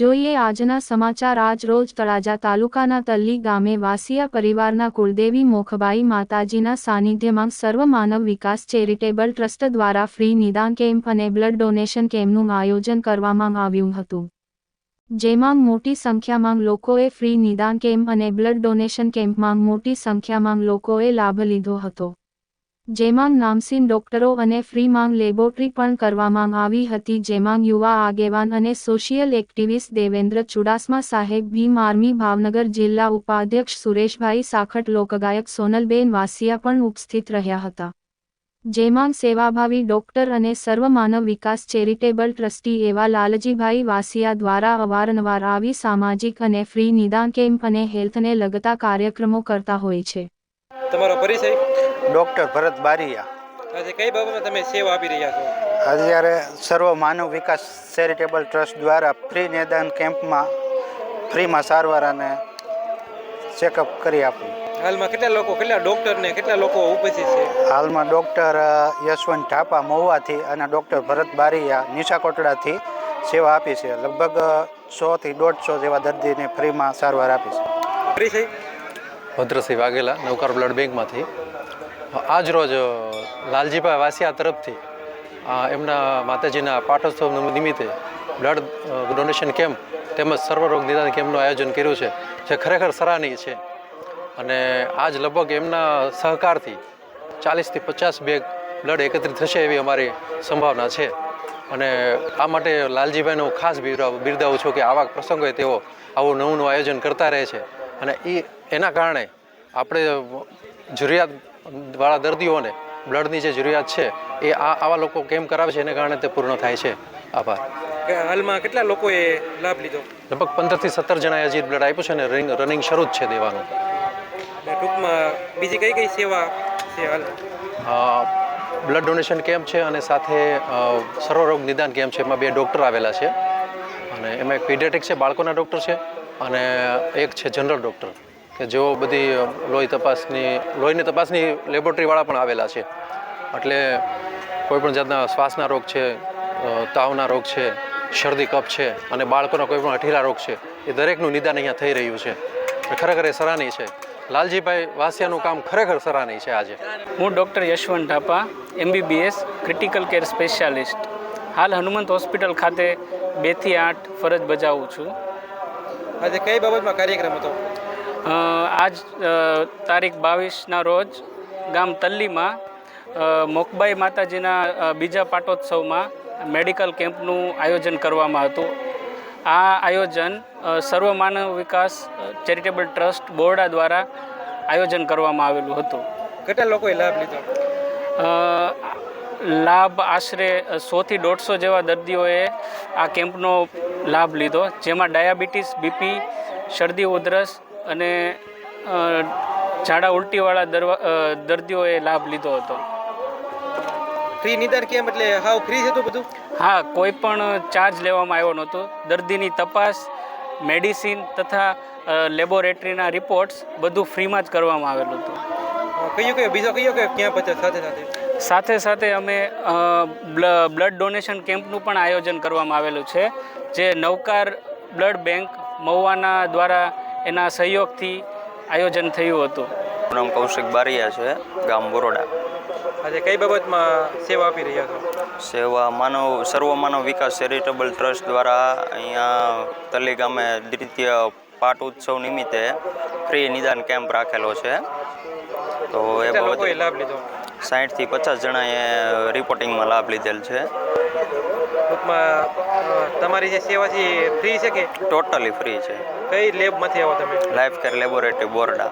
જોઈએ આજના સમાચાર આજ રોજ તળાજા તાલુકાના તલ્લી ગામે વાસિયા પરિવારના કુળદેવી મોખબાઈ માતાજીના સાનિધ્યમાં સર્વ માનવ વિકાસ ચેરિટેબલ ટ્રસ્ટ દ્વારા ફ્રી નિદાન કેમ્પ અને બ્લડ ડોનેશન કેમ્પનું આયોજન કરવામાં આવ્યું હતું. જેમાં મોટી સંખ્યામાં લોકોએ ફ્રી નિદાન કેમ્પ અને બ્લડ ડોનેશન કેમ્પમાં મોટી સંખ્યામાં લોકોએ લાભ લીધો હતો. જેમાં નામસીન ડોક્ટરો અને ફ્રી માંગ લેબોરેટરી પણ કરવામાં આવી હતી, જેમાં યુવા આગેવાન અને સોશિયલ એક્ટિવિસ્ટ દેવેન્દ્ર ચુડાસમા સાહેબ, ભીમ આર્મી ભાવનગર જિલ્લા ઉપાધ્યક્ષ સુરેશભાઈ સાખટ, લોકગાયક સોનલબેન વાસિયા પણ ઉપસ્થિત રહ્યા હતા. જેમાં સેવાભાવી ડોક્ટર અને સર્વ માનવ વિકાસ ચેરિટેબલ ટ્રસ્ટી એવા લાલજીભાઈ વાસિયા દ્વારા અવારનવાર આવી સામાજિક અને ફ્રી નિદાન કેમ્પ અને હેલ્થને લગતા કાર્યક્રમો કરતા હોય છે. તમારો પરિચય? ડૉક્ટર ભરત બારિયા. આજે કઈ બાબતમાં તમે સેવા આપી રહ્યા છો? અત્યારે સર્વ માનવ વિકાસ ચેરિટેબલ ટ્રસ્ટ દ્વારા ફ્રી નિદાન કેમ્પમાં ફ્રીમાં સારવાર અને ચેકઅપ કરી આપ્યું હાલમાં કેટલા લોકો કેટલા ડોક્ટર ને કેટલા લોકો ઉપસ્થિત છે? હાલમાં ડૉક્ટર યશવંત ઢાપા મહુવાથી અને ડૉક્ટર ભરત બારીયા નિશા કોટડાથી સેવા આપી છે. લગભગ સોથી દોઢસો જેવા દર્દીને ફ્રીમાં સારવાર આપી છે. પરિચય? ભદ્રસિંહ વાઘેલા નવકાર બ્લડ બેંકમાંથી. આજ રોજ લાલજીભાઈ વાસિયા તરફથી એમના માતાજીના પાઠોત્સવ નિમિત્તે બ્લડ ડોનેશન કેમ્પ તેમજ સર્વરોગ નિદાન કેમ્પનું આયોજન કર્યું છે, જે ખરેખર સરાહનીય છે. અને આજ લગભગ એમના સહકારથી ચાલીસથી પચાસ બેગ બ્લડ એકત્રિત થશે એવી અમારી સંભાવના છે. અને આ માટે લાલજીભાઈનું ખાસ બિરદાવ છું કે આવા પ્રસંગોએ તેઓ આવું નવું નવું આયોજન કરતા રહે છે. અને એ એના કારણે આપણે જરૂરિયાતવાળા દર્દીઓને બ્લડની જે જરૂરિયાત છે એ આ આવા લોકો કેમ કરાવે છે એને કારણે તે પૂર્ણ થાય છે. આભાર. હાલમાં કેટલા લોકોએ લાભ લીધો? લગભગ પંદરથી સત્તર જણાએ હજી બ્લડ આપ્યું છે અને રનિંગ રનિંગ શરૂ જ છે દેવાનું. ટૂંકમાં બીજી કઈ કઈ સેવા છે હાલ? બ્લડ ડોનેશન કેમ્પ છે અને સાથે સર્વરોગ નિદાન કેમ્પ છે. એમાં બે ડૉક્ટર આવેલા છે. અને એમાં એક પીડિયાટિક છે બાળકોના ડૉક્ટર છે. અને એક છે જનરલ ડૉક્ટર, કે જેઓ બધી લોહી તપાસની, લોહીની તપાસની લેબોરેટરીવાળા પણ આવેલા છે. એટલે કોઈપણ જાતના શ્વાસના રોગ છે તાવના રોગ છે, શરદી, કફ છે અને બાળકોના કોઈ પણ અઠીલા રોગ છે, એ દરેકનું નિદાન અહીંયા થઈ રહ્યું છે. ખરેખર એ સરાહનીય છે. લાલજીભાઈ વાસિયાનું કામ ખરેખર સરાહનીય છે આજે. હું doctor Yashwant Dhapa, MBBS, critical care specialist. હાલ હનુમંત હોસ્પિટલ ખાતે બેથી આઠ ફરજ બજાવું છું. આજે કઈ બાબતમાં કાર્યક્રમ હતો? આજ તારીખ બાવીસના રોજ ગામ તલ્લીમાં મોકબાઈ માતાજીના બીજા પાટોત્સવમાં મેડિકલ કેમ્પનું આયોજન કરવામાં હતું. આ આયોજન સર્વ માનવ વિકાસ ચેરિટેબલ ટ્રસ્ટ બોરડા દ્વારા આયોજન કરવામાં આવેલું હતું. કેટલા લોકોએ લાભ લીધો? લાભ આશરે સોથી દોઢસો જેવા દર્દીઓએ આ કેમ્પનો લાભ લીધો જેમાં ડાયાબિટીસ બીપી શરદી ઉધરસ અને ઝાડા ઉલટીવાળા દરવા દર્દીઓએ લાભ લીધો હતો. ફ્રી નિદાન કેમ? એટલે હાવ ફ્રી હતું બધું? હા કોઈ પણ ચાર્જ લેવામાં આવ્યો નહોતો. દર્દીની તપાસ મેડિસિન તથા લેબોરેટરીના રિપોર્ટ્સ બધું ફ્રીમાં જ કરવામાં આવેલું હતું. કયો કયો બીજો કયો કયો ક્યાં પચાસ સાથે સાથે? સાથે સાથે અમે બ્લ- બ્લડ ડોનેશન કેમ્પનું પણ આયોજન કરવામાં આવેલું છે જે નવકાર બ્લડ બેંક મહુવાના દ્વારા એના સહયોગથી આયોજન થયું હતું. નામ કૌશિક બારિયા છે ગામ બોરોડા. આજે કઈ બાબતમાં સેવા આપી રહ્યા છો? સેવા માનવ સર્વ માનવ વિકાસ ચેરિટેબલ ટ્રસ્ટ દ્વારા અહીંયા તલી ગામે દ્વિતીય પાટ ઉત્સવ નિમિત્તે ફ્રી નિદાન કેમ્પ રાખેલો છે. તો એ બાબતે લાભ લીધો? સાઠથી પચાસ જણાએ રિપોર્ટિંગમાં લાભ લીધેલ છે. ટૂંકમાં તમારી જે સેવા છે એ ફ્રી છે કે? ટોટલી ફ્રી છે. કઈ લેબમાંથી આવો તમે? Life care laboratory Borda.